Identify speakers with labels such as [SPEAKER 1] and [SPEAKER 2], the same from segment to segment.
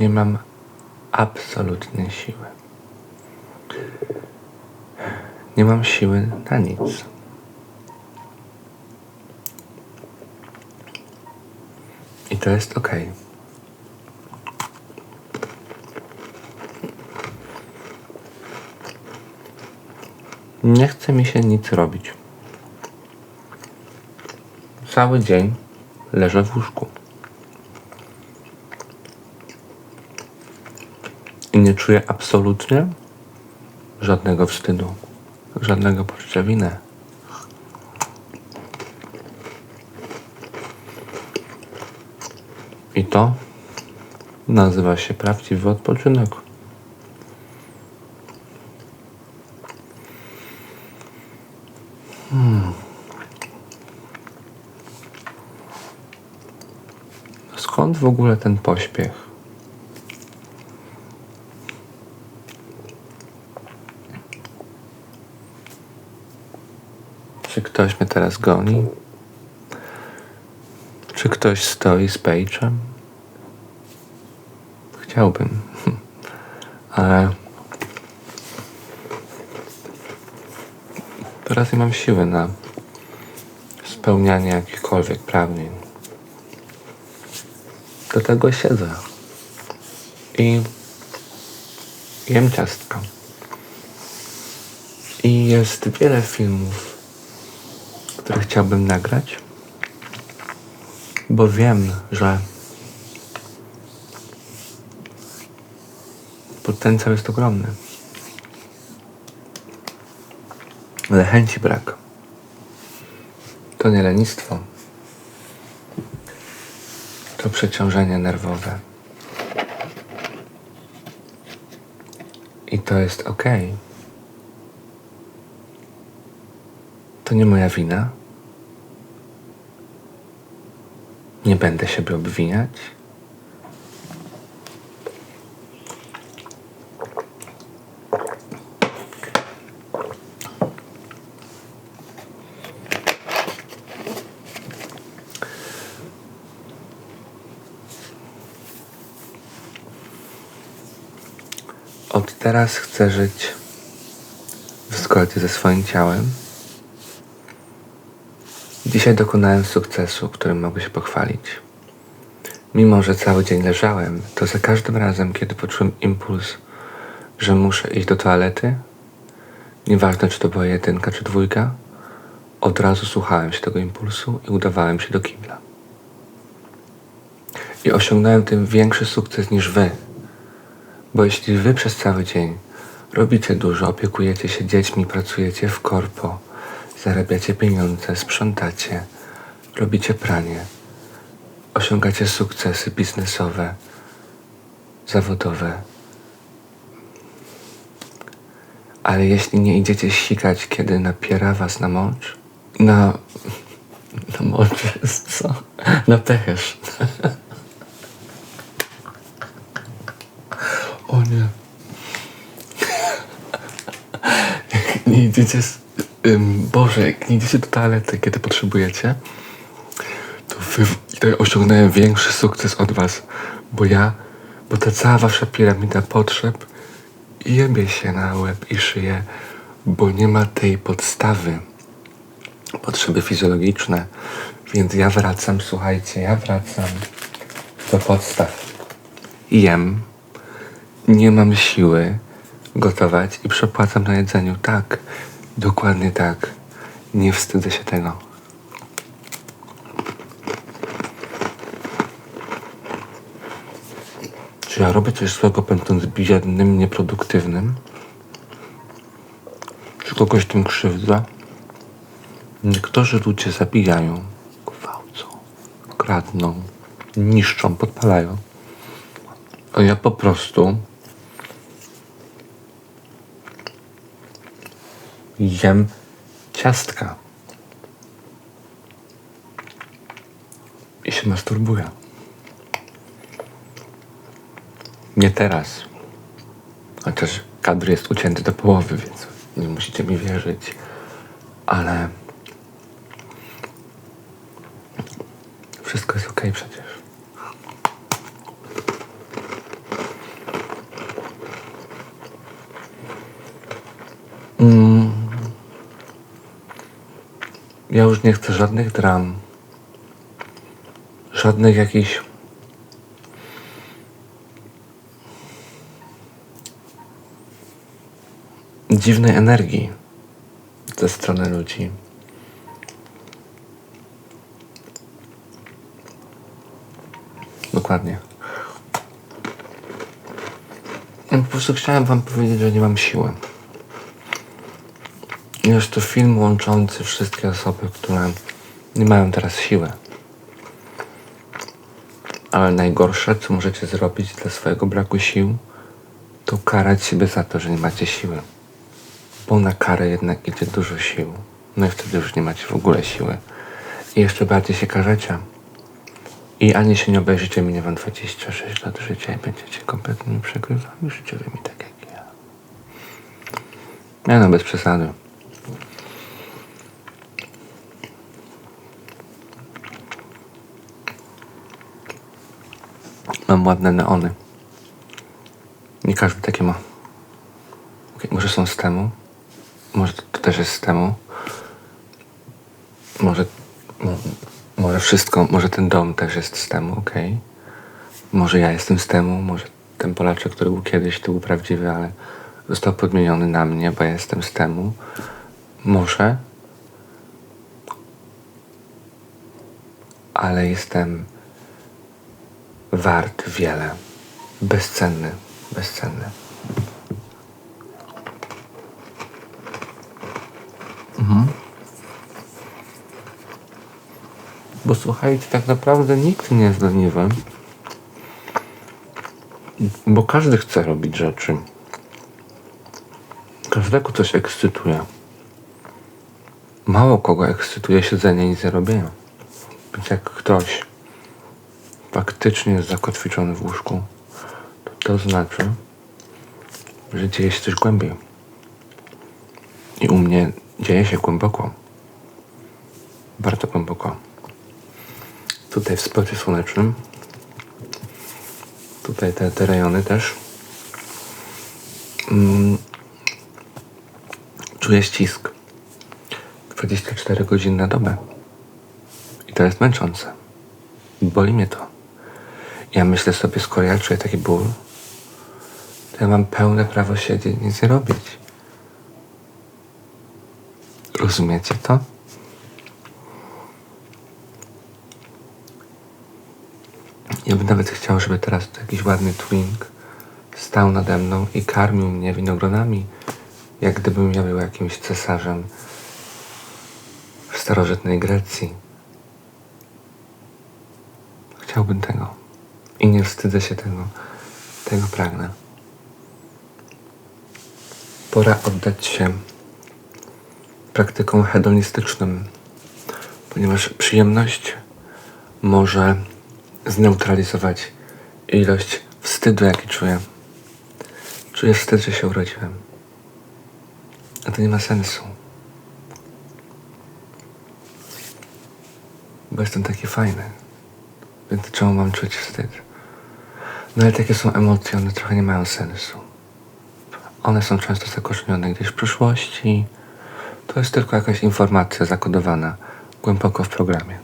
[SPEAKER 1] Nie mam absolutnie siły. Nie mam siły na nic. I to jest ok. Nie chce mi się nic robić. Cały dzień leżę w łóżku. I nie czuję absolutnie żadnego wstydu, żadnego poczucia winy. I to nazywa się prawdziwy odpoczynek. Skąd w ogóle ten pośpiech? Czy ktoś mnie teraz goni? Czy ktoś stoi z pejczem? Chciałbym, ale teraz nie mam siły na spełnianie jakichkolwiek pragnień. Do tego siedzę i jem ciastka. I jest wiele filmów, które chciałbym nagrać, bo wiem, że potencjał jest ogromny. Ale chęci brak. To nie lenistwo. To przeciążenie nerwowe. I to jest ok. To nie moja wina. Nie będę siebie obwiniać. Od teraz chcę żyć w zgodzie ze swoim ciałem. Dzisiaj dokonałem sukcesu, którym mogę się pochwalić. Mimo, że cały dzień leżałem, to za każdym razem, kiedy poczułem impuls, że muszę iść do toalety, nieważne czy to była jedynka czy dwójka, od razu słuchałem się tego impulsu i udawałem się do kibla. I osiągnąłem tym większy sukces niż wy. Bo jeśli wy przez cały dzień robicie dużo, opiekujecie się dziećmi, pracujecie w korpo, zarabiacie pieniądze, sprzątacie, robicie pranie, osiągacie sukcesy biznesowe, zawodowe. Ale jeśli nie idziecie sikać, kiedy napiera was na mącz, na... na mącz jest co? Na pechesz. O nie. Nie idziecie. Ym, Boże, jak nie idziecie do toalety, kiedy potrzebujecie, to wy osiągnąłem większy sukces od was, bo ja, bo ta cała wasza piramida potrzeb jebie się na łeb i szyję, bo nie ma tej podstawy. Potrzeby fizjologiczne. Więc ja wracam, słuchajcie, ja wracam do podstaw. Jem, nie mam siły gotować i przepłacam na jedzeniu. Tak, dokładnie tak. Nie wstydzę się tego. Czy ja robię coś złego, będąc biednym, nieproduktywnym? Czy kogoś tym krzywdzę? Niektórzy ludzie zabijają, gwałcą, kradną, niszczą, podpalają. A ja po prostu jem ciastka. I się masturbuję. Nie teraz. Chociaż kadr jest ucięty do połowy, więc nie musicie mi wierzyć. Ale wszystko jest ok przecież. Ja już nie chcę żadnych dram, żadnych jakichś dziwnej energii ze strony ludzi. Dokładnie. Ja po prostu chciałem wam powiedzieć, że nie mam siły. Jest to film łączący wszystkie osoby, które nie mają teraz siły. Ale najgorsze, co możecie zrobić dla swojego braku sił, to karać siebie za to, że nie macie siły. Bo na karę jednak idzie dużo sił. No i wtedy już nie macie w ogóle siły. I jeszcze bardziej się karzecie. I ani się nie obejrzycie, minie wam 26 lat życia i będziecie kompletnymi przegrywami życiowymi, tak jak ja. Nie no, bez przesady. Mam ładne neony. Nie każdy takie ma. Okay, może są z temu. Może to, też jest z temu. Może, mo- może wszystko, może ten dom też jest z temu, okej. Może ja jestem z temu, może ten Polaczek, który był kiedyś, to był prawdziwy, ale został podmieniony na mnie, bo ja jestem z temu. Może. Ale jestem wart wiele. Bezcenny, bezcenny. Bo słuchajcie, tak naprawdę nikt nie jest leniwy. Bo każdy chce robić rzeczy. Każdego coś ekscytuje. Mało kogo ekscytuje siedzenie i zarobienie. Więc jak ktoś faktycznie jest zakotwiczony w łóżku, to to znaczy, że dzieje się coś głębiej. I u mnie dzieje się głęboko. Bardzo głęboko. Tutaj w spocie słonecznym. Tutaj te, te rejony też. Mm. Czuję ścisk. 24 godziny na dobę. I to jest męczące. Boli mnie to. Ja myślę sobie, skoro ja czuję taki ból, to ja mam pełne prawo siedzieć i nic nie robić. Rozumiecie to? Ja bym nawet chciał, żeby teraz jakiś ładny twink stał nade mną i karmił mnie winogronami, jak gdybym ja był jakimś cesarzem w starożytnej Grecji. Chciałbym tego. I nie wstydzę się tego. Tego pragnę. Pora oddać się praktykom hedonistycznym, ponieważ przyjemność może zneutralizować ilość wstydu, jaki czuję. Czuję wstyd, że się urodziłem. A to nie ma sensu. Bo jestem taki fajny. Więc czemu mam czuć wstyd? No ale takie są emocje, one trochę nie mają sensu. One są często zakorzenione gdzieś w przyszłości. To jest tylko jakaś informacja zakodowana głęboko w programie.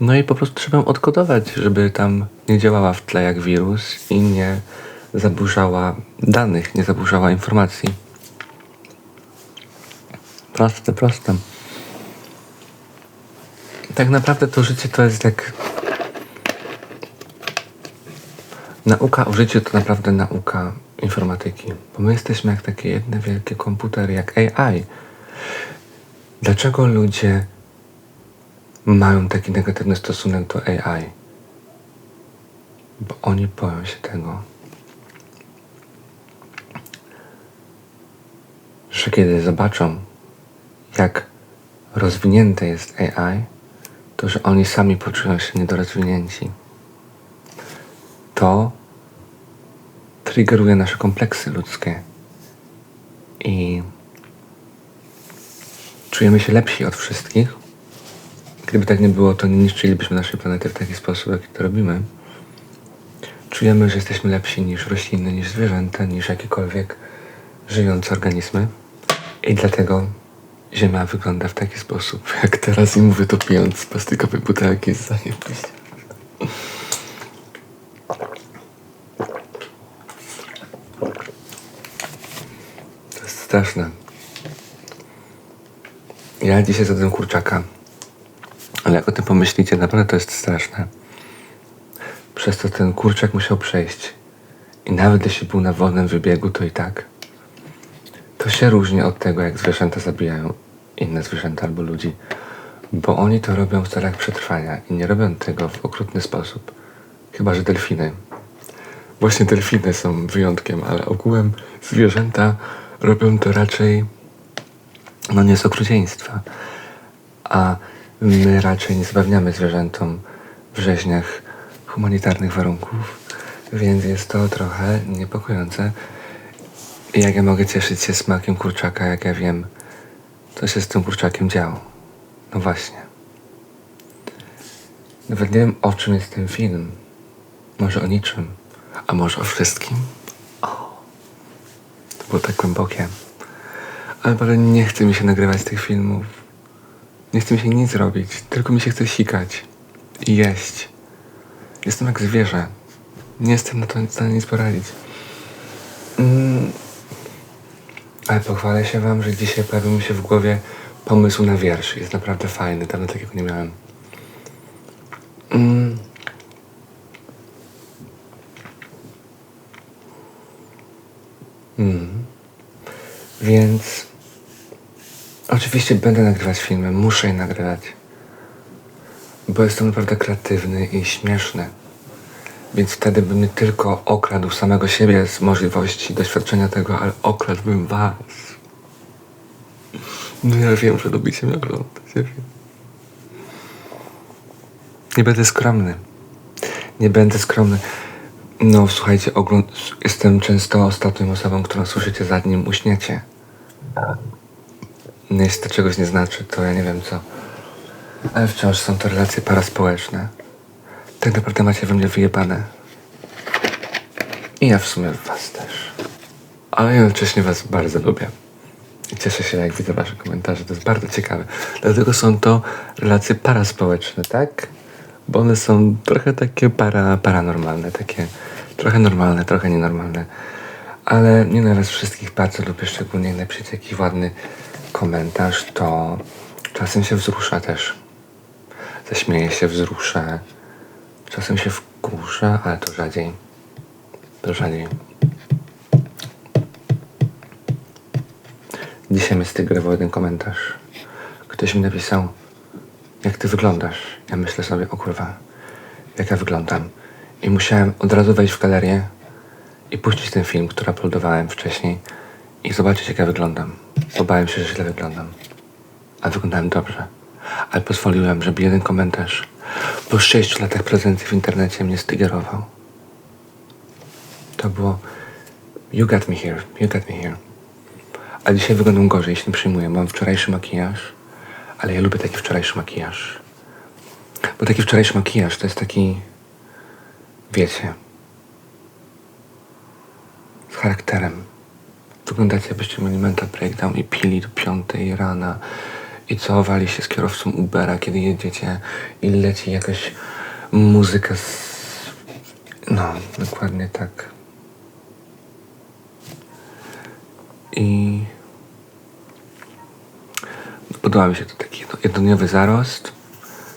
[SPEAKER 1] No i po prostu trzeba ją odkodować, żeby tam nie działała w tle jak wirus i nie zaburzała danych, nie zaburzała informacji. Proste, proste. Tak naprawdę to życie to jest jak. Nauka o życiu to naprawdę nauka informatyki. Bo my jesteśmy jak takie jedne wielkie komputery, jak AI. Dlaczego ludzie mają taki negatywny stosunek do AI? Bo oni boją się tego, że kiedy zobaczą, jak rozwinięte jest AI, to że oni sami poczują się niedorozwinięci. To triggeruje nasze kompleksy ludzkie i czujemy się lepsi od wszystkich. Gdyby tak nie było, to nie niszczylibyśmy naszej planety w taki sposób, jaki to robimy. Czujemy, że jesteśmy lepsi niż rośliny, niż zwierzęta, niż jakiekolwiek żyjące organizmy. I dlatego Ziemia wygląda w taki sposób, jak teraz i mówię to pijąc z plastikowej butelki zajebiście. Straszne. Ja dzisiaj zjadłem kurczaka. Ale jak o tym pomyślicie, naprawdę to jest straszne. Przez to ten kurczak musiał przejść. I nawet jeśli był na wolnym wybiegu, to i tak. To się różni od tego, jak zwierzęta zabijają inne zwierzęta albo ludzi. Bo oni to robią w celach przetrwania i nie robią tego w okrutny sposób. Chyba, że delfiny. Właśnie delfiny są wyjątkiem, ale ogółem zwierzęta robią to raczej no nie z okrucieństwa. A my raczej nie zapewniamy zwierzętom w rzeźniach humanitarnych warunków, więc jest to trochę niepokojące. Jak ja mogę cieszyć się smakiem kurczaka, jak ja wiem, co się z tym kurczakiem działo. No właśnie. Nawet nie wiem, o czym jest ten film. Może o niczym, a może o wszystkim. Było tak głębokie. Ale bardzo nie chce mi się nagrywać tych filmów. Nie chce mi się nic robić, tylko mi się chce sikać i jeść. Jestem jak zwierzę. Nie jestem na to w stanie nic poradzić. Mm. Ale pochwalę się wam, że dzisiaj pojawił mi się w głowie pomysł na wiersz. Jest naprawdę fajny, dawno takiego nie miałem. Mm. Mm. Więc oczywiście będę nagrywać filmy, muszę je nagrywać. Bo jestem naprawdę kreatywny i śmieszny. Więc wtedy bym nie tylko okradł samego siebie z możliwości doświadczenia tego, ale okradłbym was. No ja wiem, że lubicie mnie oglądać. Ja wiem. Nie będę skromny. Nie będę skromny. No słuchajcie, ogląd- jestem często ostatnią osobą, którą słyszycie zanim uśniecie. No jeśli to czegoś nie znaczy, to ja nie wiem co. Ale wciąż są to relacje paraspołeczne. Tak naprawdę macie we mnie wyjebane. I ja w sumie was też. Ale jednocześnie was bardzo lubię. I cieszę się, jak widzę wasze komentarze. To jest bardzo ciekawe. Dlatego są to relacje paraspołeczne, tak? Bo one są trochę takie para, paranormalne, takie trochę normalne, trochę nienormalne. Ale nie na was wszystkich bardzo lubię, szczególnie jak napiszecie jakiś ładny komentarz, to czasem się wzrusza też. Zaśmieję się, wzruszę. Czasem się wkurzę, ale to rzadziej. To rzadziej. Dzisiaj mnie stygrywał jeden komentarz. Ktoś mi napisał, jak ty wyglądasz. Ja myślę sobie, o kurwa, jak ja wyglądam. I musiałem od razu wejść w galerię i puścić ten film, który uploadowałem wcześniej i zobaczyć, jak ja wyglądam. Bałem się, że źle wyglądam. A wyglądałem dobrze. Ale pozwoliłem, żeby jeden komentarz po sześciu latach prezencji w internecie mnie stygerował. To było You got me here, you got me here. A dzisiaj wyglądam gorzej, jeśli nie przyjmuję. Mam wczorajszy makijaż, ale ja lubię taki wczorajszy makijaż. Bo taki wczorajszy makijaż to jest taki, wiecie, z charakterem. Wyglądacie, jakbyście mieli mental breakdown i pili do piątej rana i całowali się z kierowcą Ubera, kiedy jedziecie i leci jakaś muzyka z... No, dokładnie tak. I podoba mi się to taki jedno- jednodniowy zarost,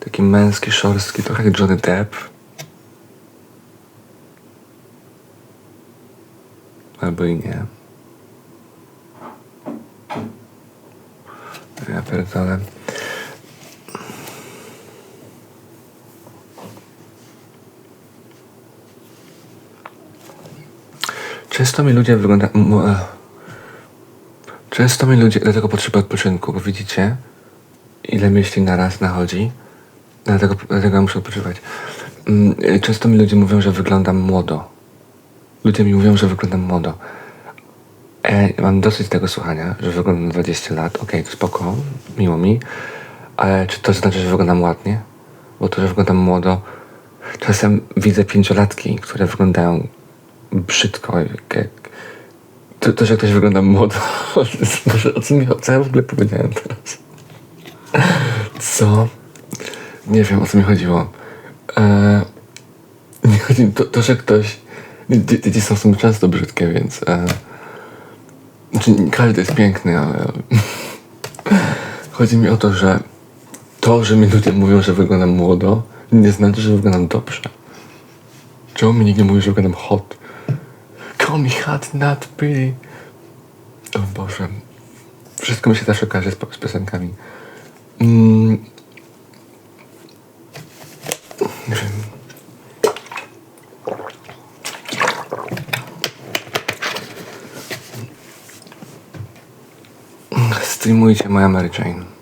[SPEAKER 1] taki męski, szorstki, trochę jak Johnny Depp. Albo i nie. Ja pierdolę. Często mi ludzie wygląda... m- e. Często mi ludzie... Dlatego potrzebuję odpoczynku, bo widzicie, ile myśli naraz nachodzi. Dlatego, dlatego ja muszę odpoczywać. Mm, Często mi ludzie mówią, że wyglądam młodo. Ludzie mi mówią, że wyglądam młodo. E, mam dosyć tego słuchania, że wyglądam na 20 lat. Okej, to spoko, miło mi. Ale czy to znaczy, że wyglądam ładnie? Bo to, że wyglądam młodo... Czasem widzę pięciolatki, które wyglądają brzydko, to, to, że ktoś wygląda młodo. Boże, o co, mi, co ja w ogóle powiedziałem teraz? Co? Nie wiem, o co mi chodziło. E, nie chodzi to, to, że ktoś... dzie- Dzieci są często brzydkie, więc... E, znaczy, każdy jest piękny, ale... Chodzi mi o to, że to, że mi ludzie mówią, że wyglądam młodo, nie znaczy, że wyglądam dobrze. Czemu mi nikt nie mówi, że wyglądam hot? Call me hot, not pretty. O Boże. Wszystko mi się zawsze kojarzy z, z piosenkami. Mm. Nie wiem. Streamujcie moja Mary Jane.